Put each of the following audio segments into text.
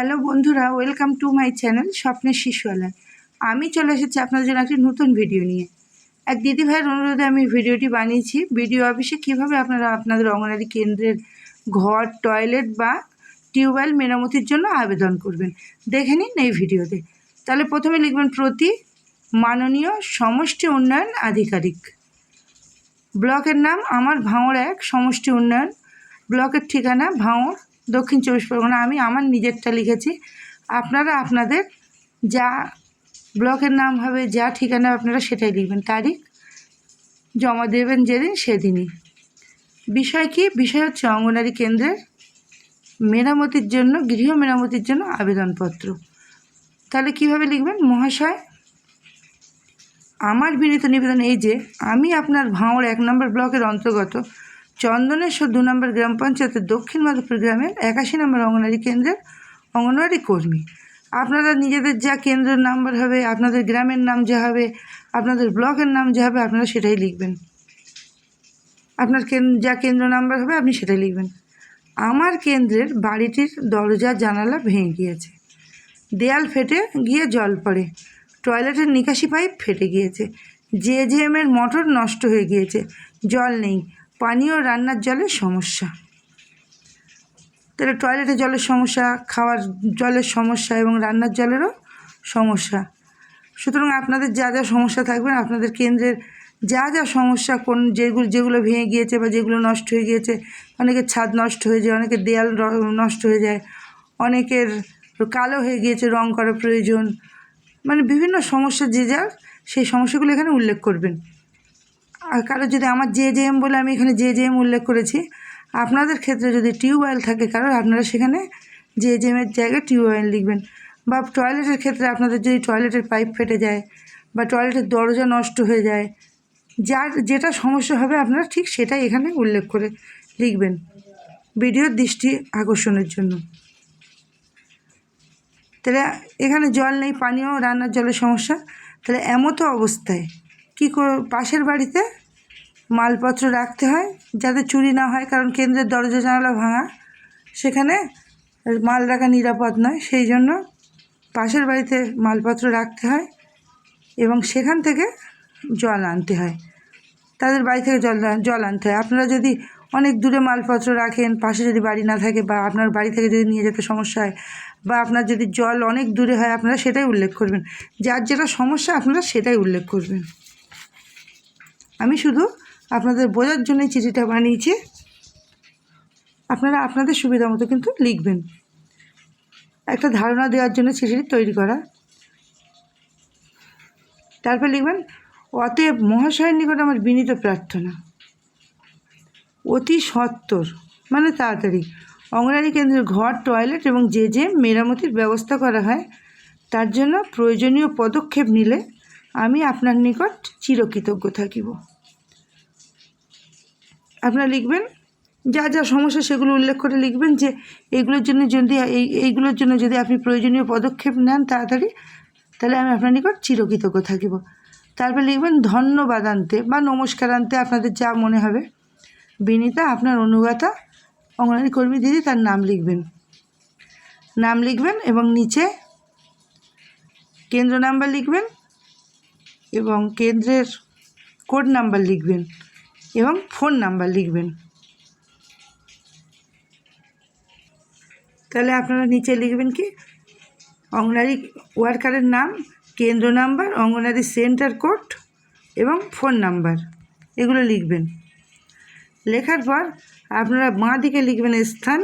Hello বন্ধুরা, welcome to my channel স্বপ্নের শিশুয়ালয় আমি চলে এসেছি আপনাদের জন্য একটি নতুন ভিডিও নিয়ে। এক দিদিভাইয়ের অনুরোধে আমি ভিডিওটি বানিয়েছি। ভিডিও অফিসে কীভাবে আপনারা আপনাদের অঙ্গনারী কেন্দ্রের ঘর, টয়লেট বা টিউবওয়েল মেরামতির জন্য আবেদন করবেন। দেখে নিন এই ভিডিওতে। তাহলে প্রথমে লিখবেন প্রতি মাননীয় সমষ্টি উন্নয়ন আধিকারিক। ব্লকের নাম আমার ভাঙড় এক সমষ্টি উন্নয়ন। ব্লকের ঠিকানা ভাঙড় দক্ষিণ চব্বিশ পরগনা, আমি আমার নিজেরটা লিখেছি। আপনারা আপনাদের যা ব্লকের নাম হবে, যা ঠিকানা আপনারা সেটাই লিখবেন। তারিখ জমা দেবেন যেদিন, সেদিনই। বিষয় কি? বিষয় হচ্ছে অঙ্গনারী কেন্দ্রের মেরামতির জন্য, গৃহ মেরামতির জন্য আবেদনপত্র। তাহলে কীভাবে লিখবেন? মহাশয়, আমার বিনীত নিবেদন এই যে, আমি আপনার ভাঙড় এক নম্বর ব্লকের অন্তর্গত চন্দনেশ্বর দু নম্বর গ্রাম পঞ্চায়েতের দক্ষিণ মাধবপুর গ্রামের একাশি নম্বর অঙ্গনওয়াড়ি কেন্দ্রের অঙ্গনওয়াড়ি কর্মী। আপনারা নিজেদের যা কেন্দ্রের নাম্বার হবে, আপনাদের গ্রামের নাম যা হবে, আপনাদের ব্লকের নাম যা হবে, আপনারা সেটাই লিখবেন। আপনার যা কেন্দ্র নাম্বার হবে, আপনি সেটাই লিখবেন। আমার কেন্দ্রের বাড়িটির দরজা, জানালা ভেঙে গিয়েছে। দেয়াল ফেটে গিয়ে জল পড়ে। টয়লেটের নিকাশি পাইপ ফেটে গিয়েছে। জেজেএমের মোটর নষ্ট হয়ে গিয়েছে। জল নেই। পানীয় রান্নার জলের সমস্যা। তাহলে টয়লেটে জলের সমস্যা, খাওয়ার জলের সমস্যা এবং রান্নার জলেরও সমস্যা। সুতরাং আপনাদের যা যা সমস্যা থাকবে, আপনাদের কেন্দ্রের যা যা সমস্যা, কোন যেগুলো যেগুলো ভেঙে গিয়েছে বা যেগুলো নষ্ট হয়ে গিয়েছে, অনেকের ছাদ নষ্ট হয়ে যায়, অনেকের দেয়াল নষ্ট হয়ে যায়, অনেকের কালো হয়ে গিয়েছে, রং করা প্রয়োজন। মানে বিভিন্ন সমস্যা যে যার, সেই সমস্যাগুলো এখানে উল্লেখ করবেন। আর কারও যদি আমার জে জে এম বলে আমি এখানে জে জে এম উল্লেখ করেছি, আপনাদের ক্ষেত্রে যদি টিউবওয়েল থাকে কারোর, আপনারা সেখানে জে জে এমের জায়গায় টিউবওয়েল লিখবেন। বা টয়লেটের ক্ষেত্রে আপনাদের যদি টয়লেটের পাইপ ফেটে যায় বা টয়লেটের দরজা নষ্ট হয়ে যায়, যার যেটা সমস্যা হবে আপনারা ঠিক সেটাই এখানে উল্লেখ করে লিখবেন ভিডিওর দৃষ্টি আকর্ষণের জন্য। তাহলে এখানে জল নেই, পানীয়, রান্নার জলের সমস্যা। তাহলে এমতো অবস্থায় কী কর- পাশের বাড়িতে মালপত্র রাখতে হয়, যাতে চুরি না হয়, কারণ কেন্দ্রের দরজা জানালা ভাঙা। সেখানে মাল রাখা নিরাপদ নয়, সেই জন্য পাশের বাড়িতে মালপত্র রাখতে হয় এবং সেখান থেকে জল আনতে হয়। তাদের বাড়ি থেকে জল জল আনতে হয়। আপনারা যদি অনেক দূরে মালপত্র রাখেন, পাশে যদি বাড়ি না থাকে বা আপনার বাড়ি থেকে যদি নিয়ে যেতে সমস্যা হয় বা আপনার যদি জল অনেক দূরে হয়, আপনারা সেটাই উল্লেখ করবেন। যার যেটা সমস্যা, আপনারা সেটাই উল্লেখ করবেন। আমি শুধু আপনাদের বোঝার জন্য চিঠিটা বানিয়েছি। আপনারা আপনাদের সুবিধা মতো কিন্তু লিখবেন। একটা ধারণা দেওয়ার জন্য চিঠিটি তৈরি করা। তারপর লিখবেন, অতএব মহাশয়ের নিকট আমার বিনীত প্রার্থনা। অতি সত্বর মানে তাড়াতাড়ি। অঙ্গনারী কেন্দ্রের ঘর, টয়লেট এবং যে যে মেরামতির ব্যবস্থা করা হয়, তার জন্য প্রয়োজনীয় পদক্ষেপ নিলে আমি আপনার নিকট চিরকৃতজ্ঞ থাকিব। আপনারা লিখবেন, যা যা সমস্যা সেগুলো উল্লেখ করে লিখবেন যে এইগুলোর জন্য যদি, এই, এইগুলোর জন্য যদি আপনি প্রয়োজনীয় পদক্ষেপ নেন তাড়াতাড়ি, তাহলে আমি আপনার নিকট চিরকৃতজ্ঞ থাকিব। তারপর লিখবেন, ধন্যবাদান্তে বা নমস্কারান্তে আপনাদের যা মনে হবে। বিনীতা, আপনার অনুগাতা, অঙ্গনারী কর্মী দিদি, তার নাম লিখবেন। নাম লিখবেন এবং নিচে কেন্দ্র নাম্বার লিখবেন। এবং কেন্দ্রের কোড নাম্বার লিখবেন এবং ফোন নাম্বার লিখবেন। তাহলে আপনারা নিচে লিখবেন কি? অঙ্গনারী ওয়ার্কারের নাম, কেন্দ্র নাম্বার, অঙ্গনারী সেন্টার কোড এবং ফোন নাম্বার, এগুলো লিখবেন। লেখার পর আপনারা বাঁ দিকে লিখবেন স্থান।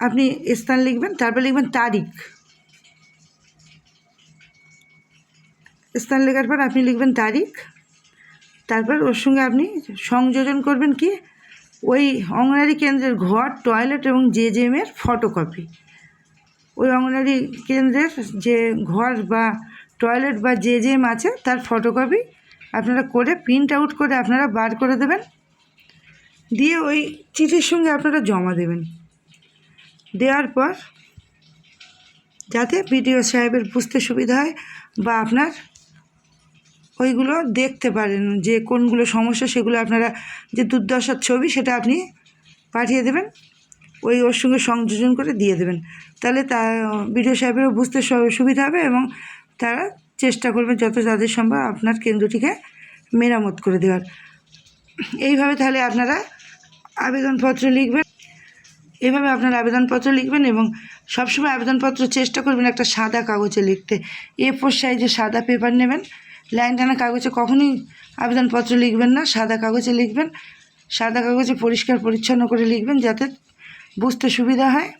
আপনি স্থান লিখবেন, তারপর লিখবেন তারিখ। স্থান লেখার পর আপনি লিখবেন তারিখ, তারপর ওর সঙ্গে আপনি সংযোজন করবেন কি, ওই অঙ্গনারী কেন্দ্রের ঘর টয়লেট এবং জে জেমের ফটোকপি ওই অঙ্গনারী কেন্দ্রের যে ঘর বা টয়লেট বা যে জেম আছে, তার ফটোকপি আপনারা করে প্রিন্ট আউট করে আপনারা বার করে দেবেন। দিয়ে ওই চিঠির সঙ্গে আপনারা জমা দেবেন। দেওয়ার পর যাতে বিডিও সাহেবের বুঝতে সুবিধা হয় বা আপনার ওইগুলো দেখতে পারেন, যে কোনগুলো সমস্যা সেগুলো আপনারা যে দুর্দশার ছবি সেটা আপনি পাঠিয়ে দেবেন, ওই ওর সঙ্গে সংযোজন করে দিয়ে দেবেন। তাহলে তা, বিডিও সাহেবেরও বুঝতে সুবিধা হবে এবং তারা চেষ্টা করবে যত তাদের সম্ভব আপনার কেন্দ্রটিকে মেরামত করে দেওয়ার। এইভাবে তাহলে আপনারা আবেদনপত্র লিখবেন, এভাবে আপনারা আবেদনপত্র লিখবেন এবং সবসময় আবেদনপত্র চেষ্টা করবেন একটা সাদা কাগজে লিখতে। এ ফোর সাইজে সাদা পেপার নেবেন লাইন টানা কাগজে কখনোই আবেদনপত্র লিখবেন না, সাদা কাগজে লিখবেন। সাদা কাগজে পরিষ্কার, পরিচ্ছন্ন করে লিখবেন যাতে বুঝতে সুবিধা হয়।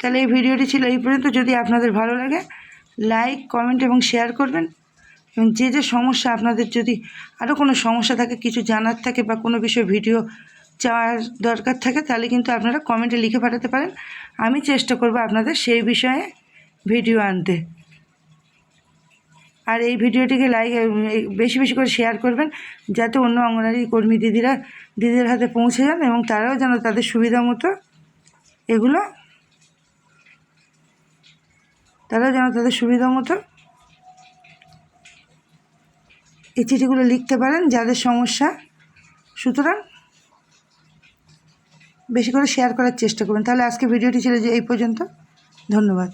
তাহলে এই ভিডিওটি ছিল এই পর্যন্ত। যদি আপনাদের ভালো লাগে, লাইক, কমেন্ট এবং শেয়ার করবেন। এবং যে যে সমস্যা আপনাদের যদি আরও কোনো সমস্যা থাকে, কিছু জানার থাকে বা কোনো বিষয়ে ভিডিও চাওয়ার দরকার থাকে, তাহলে কিন্তু আপনারা কমেন্টে লিখে পাঠাতে পারেন। আমি চেষ্টা করব আপনাদের সেই বিষয়ে ভিডিও আনতে। আর এই ভিডিওটিকে লাইক বেশি বেশি করে শেয়ার করবেন, যাতে অন্য অঙ্গনারী কর্মী দিদিরা, দিদিদের হাতে পৌঁছে যান এবং তারাও যেন তাদের সুবিধা মতো এগুলো, তারাও যেন তাদের সুবিধা মতো এই চিঠিগুলো লিখতে পারেন, যাদের সমস্যা। সুতরাং বেশি করে শেয়ার করার চেষ্টা করবেন। তাহলে আজকে ভিডিওটি ছিল যে এই পর্যন্ত। ধন্যবাদ।